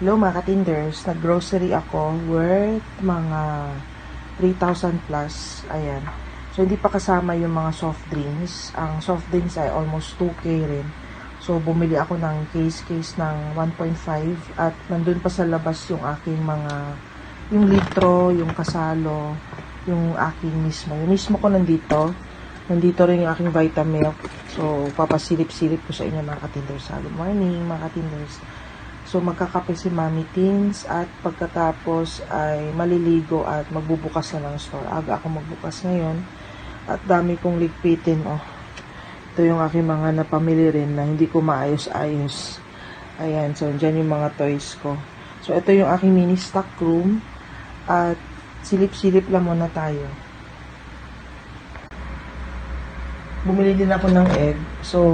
Hello mga katinders, nag-grocery ako worth mga 3,000 plus. Ayan. So, hindi pa kasama yung mga soft drinks. Ang soft drinks ay almost 2K rin. So, bumili ako ng case-case ng 1.5 at nandun pa sa labas yung aking mga, yung litro, yung kasalo, yung aking mismo. Yung mismo ko nandito. Nandito rin yung aking Vitamilk. So, papasilip-silip ko sa inyo mga katinders. Good morning mga katinders. So, magkakape si Mami Teens at pagkatapos ay maliligo at magbubukas na ng store. Aga ako magbukas ngayon at dami kong ligpitin. Oh. Ito yung aking mga napamili rin na hindi ko maayos-ayos. Ayan, so dyan yung mga toys ko. So, ito yung aking mini stock room at silip-silip lang muna tayo. Bumili din ako ng egg. So,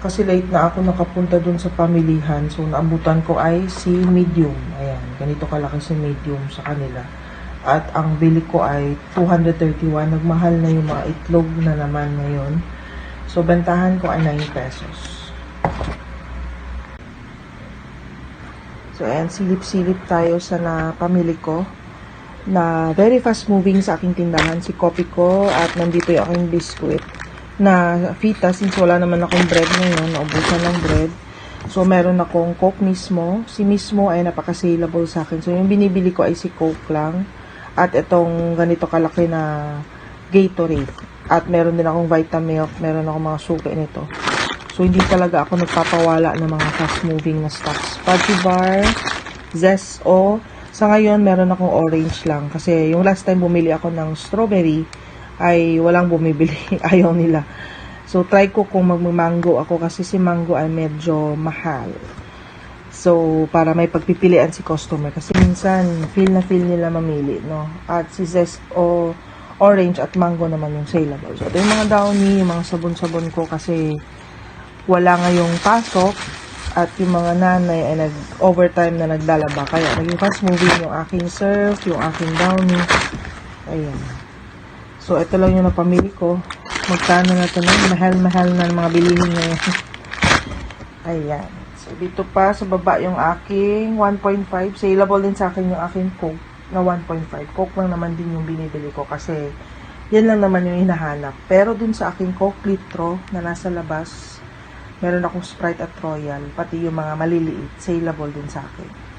kasi late na ako nakapunta dun sa pamilihan. So, naabutan ko ay si medium. Ayan, ganito kalaki si medium sa kanila. At ang bili ko ay 231. Nagmahal na yung mga itlog na naman ngayon. So, bentahan ko ay 9 pesos. So, ayan, silip-silip tayo sa napamili ko na very fast moving sa aking tindahan si Coffee ko at nandito yung aking biscuit na fita since wala naman akong bread ngayon, naubusan ng bread. So, meron akong Coke mismo. Si mismo ay napaka-saleable sa akin. So, yung binibili ko ay si Coke lang. At itong ganito kalaki na Gatorade. At meron din akong Vitamilk. Meron akong mga suki nito. So, hindi talaga ako nagpapawala ng mga fast-moving na stocks. Fudgy Bar, Zesto. Sa ngayon, meron akong orange lang. Kasi yung last time bumili ako ng strawberry, ay walang bumibili. Ayaw nila. So, try ko kung magmango ako kasi si mango ay medyo mahal. So, para may pagpipilian si customer. Kasi minsan, feel na feel nila mamili, no? At si Zest o orange at mango naman yung saleable. So, ito yung mga downy, yung mga sabon-sabon ko kasi wala ngayong pasok at yung mga nanay ay nag-overtime na naglalaba. Kaya naging fast moving yung aking surf, yung aking downy. Ayan. So, ito lang yung napamili ko. Magkano na ito na? Mahal-mahal na mga bilihin ngayon. Ayan. So, dito pa sa baba yung aking 1.5. Saleable din sa akin yung aking Coke na 1.5. Coke lang naman din yung binibili ko kasi yan lang naman yung hinahanap. Pero dun sa aking Coke litro na nasa labas, meron akong Sprite at Royal, pati yung mga maliliit, saleable din sa akin.